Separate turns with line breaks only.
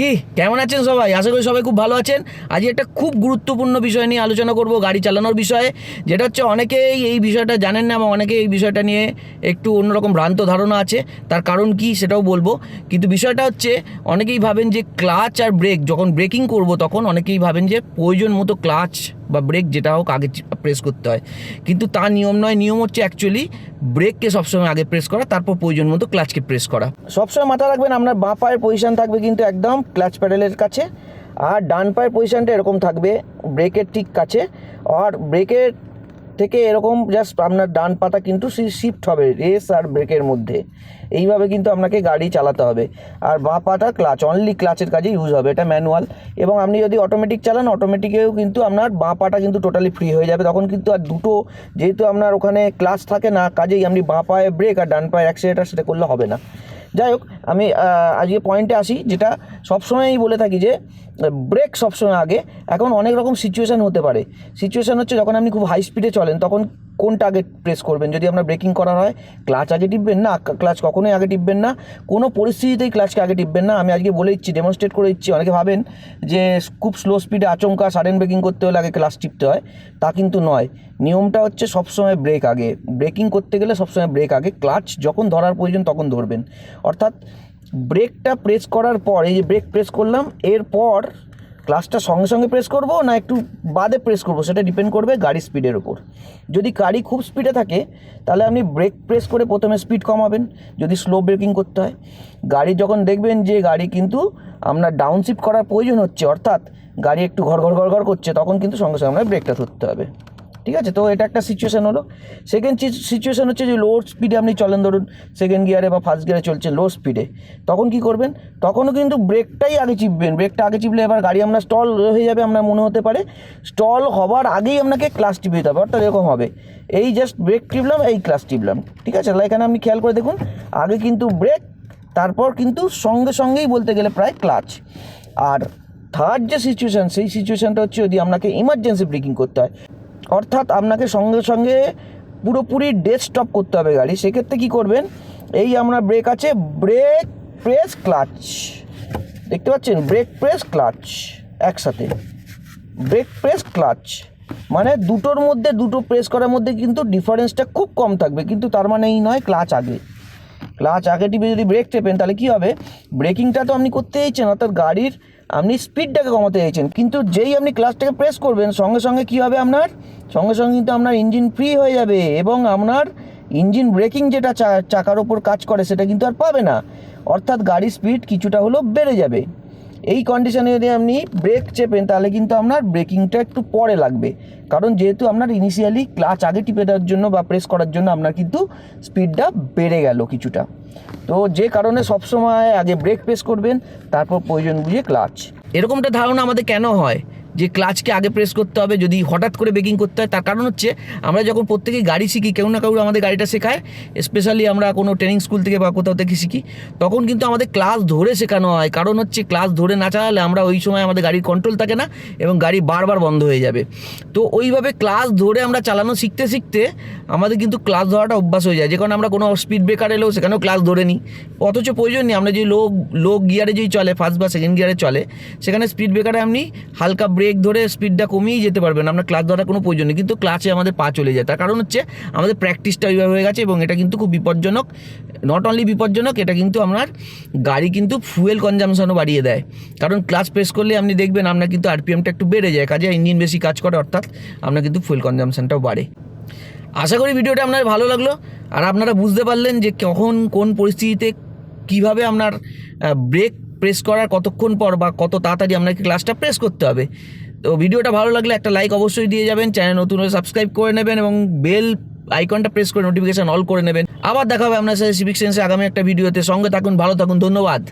কি? কেমন আছেন সবাই? আশা করি সবাই খুব ভালো আছেন। আজ একটা খুব গুরুত্বপূর্ণ বিষয় নিয়ে আলোচনা করব, গাড়ি চালানোর বিষয়ে। যেটা হচ্ছে অনেকেই এই বিষয়টা জানেন না এবং অনেকে এই বিষয়টা নিয়ে একটু অন্যরকম ভ্রান্ত ধারণা আছে। তার কারণ কি সেটাও বলব। কিন্তু বিষয়টা হচ্ছে, অনেকেই ভাবেন যে ক্লাচ আর ব্রেক, যখন ব্রেকিং করব তখন অনেকেই ভাবেন যে প্রয়োজন মতো ক্লাচ বা ব্রেক যেটা হোক আগে প্রেস করতে হয়। কিন্তু তা নিয়ম নয়, নিয়ম হচ্ছে অ্যাকচুয়ালি ব্রেককে সবসময় আগে প্রেস করা, তারপর প্রয়োজন মতো ক্লাচকে প্রেস করা। সবসময় মাথায় রাখবেন, আপনার বাঁ পায়ের পজিশান থাকবে কিন্তু একদম ক্লাচ প্যাডেলের কাছে, আর ডান পায়ের পজিশানটা এরকম থাকবে ব্রেকের ঠিক কাছে, আর ব্রেকের থেকে এরকম জাস্ট আপনার ডান পাতা কিন্তু শিফট হবে রেস আর ব্রেকের মধ্যে। এইভাবে কিন্তু আপনাকে গাড়ি চালাতে হবে। আর বাঁ পাটা ক্লাচ অনলি ক্লাচের কাজে ইউজ হবে, এটা ম্যানুয়াল এবং আপনি যদি অটোমেটিক চালান অটোমেটিকেও কিন্তু আপনার বাঁ পাটা কিন্তু টোটালি ফ্রি হয়ে যাবে। তখন কিন্তু আর দুটো, যেহেতু আপনার ওখানে ক্লাচ থাকে না, কাজেই আপনি বাঁ পায়ে ব্রেক আর ডান পায়ে অ্যাক্সিলেটার সেটা করলে হবে না। যাই হোক, আমি আজকে পয়েন্টে আসি, যেটা সবসময়ই বলে থাকি যে ব্রেক সবসময় আগে। এখন অনেক রকম সিচুয়েশান হতে পারে। সিচুয়েশান হচ্ছে যখন আপনি খুব হাই স্পিডে চলেন, তখন কোনটা আগে প্রেস করবেন? যদি আপনার ব্রেকিং করার হয় ক্লাচ আগে টিপবেন না? ক্লাচ কখনোই আগে টিপবেন না? কোনো পরিস্থিতিতেই ক্লাচকে আগে টিপবেন না? আমি আজকে বলে দিচ্ছি ডেমনস্ট্রেট করে দিচ্ছি। অনেকে ভাবেন যে খুব স্লো স্পিডে আচমকা সাডেন ব্রেকিং করতে হলে আগে ক্লাচ টিপতে হয়। তা কিন্তু নয়। নিয়মটা হচ্ছে সবসময় ব্রেক আগে। ব্রেকিং করতে গেলে সবসময় ব্রেক আগে। ক্লাচ যখন ধরার প্রয়োজন তখন ধরবেন। অর্থাৎ ব্রেকটা প্রেস করার পর, এই যে ব্রেক প্রেস করলাম, এরপর ক্লাসটা সঙ্গে সঙ্গে প্রেস করব না একটু বাদে প্রেস করব? সেটা ডিপেন্ড করবে গাড়ি স্পিডের উপর। যদি গাড়ি খুব স্পিডে থাকে, তাহলে আপনি ব্রেক প্রেস করে প্রথমে স্পিড কমাবেন, যদি স্লো ব্রেকিং করতে হয়। গাড়ি যখন দেখবেন যে গাড়ি কিন্তু আপনার ডাউন শিফট করার প্রয়োজন হচ্ছে, অর্থাৎ গাড়ি একটু ঘর ঘর ঘর ঘর করছে, তখন কিন্তু সঙ্গে সঙ্গে আপনার ব্রেকটা ধরতে হবে। ঠিক আছে? তো এটা একটা সিচুয়েশান হলো। সেকেন্ড সিচুয়েশান হচ্ছে যে লো স্পিডে আপনি চলেন ধরুন সেকেন্ড গিয়ারে বা ফার্স্ট গিয়ারে চলছে লো স্পিডে তখন কি করবেন? তখনও কিন্তু ব্রেকটাই আগে চিপবেন। ব্রেকটা আগে চিপলে এবার গাড়ি আপনার স্টল হয়ে যাবে, আপনার মনে হতে পারে। স্টল হওয়ার আগেই আপনাকে ক্লাস টিপে দিতে হবে, অর্থাৎ এরকম হবে। এই জাস্ট ব্রেক টিপলাম, এই ক্লাস টিপলাম। ঠিক আছে? তাহলে এখানে আপনি খেয়াল করে দেখুন, আগে কিন্তু ব্রেক তারপর কিন্তু সঙ্গে সঙ্গেই বলতে গেলে প্রায় ক্লাচ আর থার্ড যে সিচুয়েশান সেই সিচুয়েশানটা হচ্ছে যদি আপনাকে ইমার্জেন্সি ব্রেকিং করতে হয়। অর্থাৎ আপনাকে সঙ্গে সঙ্গে পুরোপুরি ডেড স্টপ করতে হবে গাড়ি। সেক্ষেত্রে কী করবেন, এই আমরা ব্রেক আছে, ব্রেক প্রেস ক্লাচ। দেখতে পাচ্ছেন? ব্রেক প্রেস ক্লাচ একসাথে। ব্রেক প্রেস ক্লাচ মানে দুটোর মধ্যে, দুটো প্রেস করার মধ্যে কিন্তু ডিফারেন্সটা খুব কম থাকবে। কিন্তু তার মানে এই নয়, ক্লাচ আগে। ক্লাচ আগে টিপে যদি ব্রেক টেপেন তাহলে কী হবে? ব্রেকিংটা তো আপনি করতে চাইছেন, অর্থাৎ গাড়ির আপনি স্পিডটাকে কমাতে চাইছেন, কিন্তু যেই আপনি ক্লাসটাকে প্রেস করবেন, সঙ্গে সঙ্গে কী হবে আপনার? সঙ্গে সঙ্গে কিন্তু আপনার ইঞ্জিন ফ্রি হয়ে যাবে এবং আপনার ইঞ্জিন ব্রেকিং যেটা চাকার ওপর কাজ করে, সেটা কিন্তু আর পাবে না। অর্থাৎ গাড়ির স্পিড কিছুটা হলেও বেড়ে যাবে। এই কন্ডিশনে যদি আপনি ব্রেক চেপেন, তাহলে কিন্তু আপনার ব্রেকিংটা একটু পরে লাগবে। কারণ যেহেতু আপনার ইনিশিয়ালি ক্লাচ আগে টিপে দেওয়ার জন্য বা প্রেস করার জন্য আপনার কিন্তু স্পিডটা বেড়ে গেল কিছুটা। তো যে কারণে সবসময় আগে ব্রেক প্রেস করবেন, তারপর প্রয়োজন বুঝে ক্লাচ এরকমটা ধারণা আমাদের কেন হয়? যে ক্লাচকে আগে প্রেস করতে হবে, যদি হঠাৎ করে ব্রেকিং করতে হয়, তার কারণ হচ্ছে আমরা যখন প্রত্যেকেই গাড়ি শিখি, কেউ না কেউ আমাদের গাড়িটা শেখায় স্পেশালি আমরা কোনো ট্রেনিং স্কুল থেকে বা কোথাও থেকে শিখি, তখন কিন্তু আমাদের ক্লাস ধরে শেখানো হয়। কারণ হচ্ছে ক্লাস ধরে না চালালে আমরা ওই সময় আমাদের গাড়ির কন্ট্রোল থাকে না এবং গাড়ি বারবার বন্ধ হয়ে যাবে। তো ওইভাবে ক্লাস ধরে আমরা চালানো শিখতে শিখতে আমাদের কিন্তু ক্লাস ধরাটা অভ্যাস হয়ে যায়। যে কারণে আমরা কোনো স্পিড ব্রেকার এলেও সেখানেও ক্লাস ধরে নিই। অথচ প্রয়োজন নেই, আমরা যে লো লো গিয়ারে যেই চলে ফার্স্ট বা সেকেন্ড গিয়ারে চলে, সেখানে স্পিড ব্রেকারে আপনি হালকা ব্রেক ধরে স্পিডটা কমিয়েই যেতে পারবেন আপনার ক্লাচ ধরার কোনো প্রয়োজন নেই। কিন্তু ক্লাচে আমাদের পা চলে যায়। তার কারণ হচ্ছে আমাদের প্র্যাকটিসটা ওইভাবে হয়ে গেছে এবং এটা কিন্তু খুব বিপজ্জনক। নট অনলি বিপজ্জনক, এটা কিন্তু আপনার গাড়ি কিন্তু ফুয়েল কনজামশনও বাড়িয়ে দেয়। কারণ ক্লাচ প্রেস করলে আপনি দেখবেন আপনার কিন্তু আরপিএমটা একটু বেড়ে যায়। কাজে ইঞ্জিন বেশি কাজ করে, অর্থাৎ আপনার কিন্তু ফুয়েল কনজামশনটাও বাড়ে। আশা করি ভিডিওটা আপনার ভালো লাগল। আর আপনারা বুঝতে পারলেন যে কখন কোন পরিস্থিতিতে কীভাবে আপনার ব্রেক প্রেস করার কতক্ষণ পর বা কত তাড়াতাড়ি আপনাকে ক্লাসটা প্রেস করতে হবে। তো ভিডিওটা ভালো লাগলে একটা লাইক অবশ্যই দিয়ে যাবেন চ্যানেল নতুন হলে সাবস্ক্রাইব করে নেবেন এবং বেল আইকনটা প্রেস করে নোটিফিকেশান অল করে নেবেন। আবার দেখা হবে আপনার সাথে সিভিক সেন্সে আগামী একটা ভিডিওতে সঙ্গে থাকুন, ভালো থাকুন, ধন্যবাদ।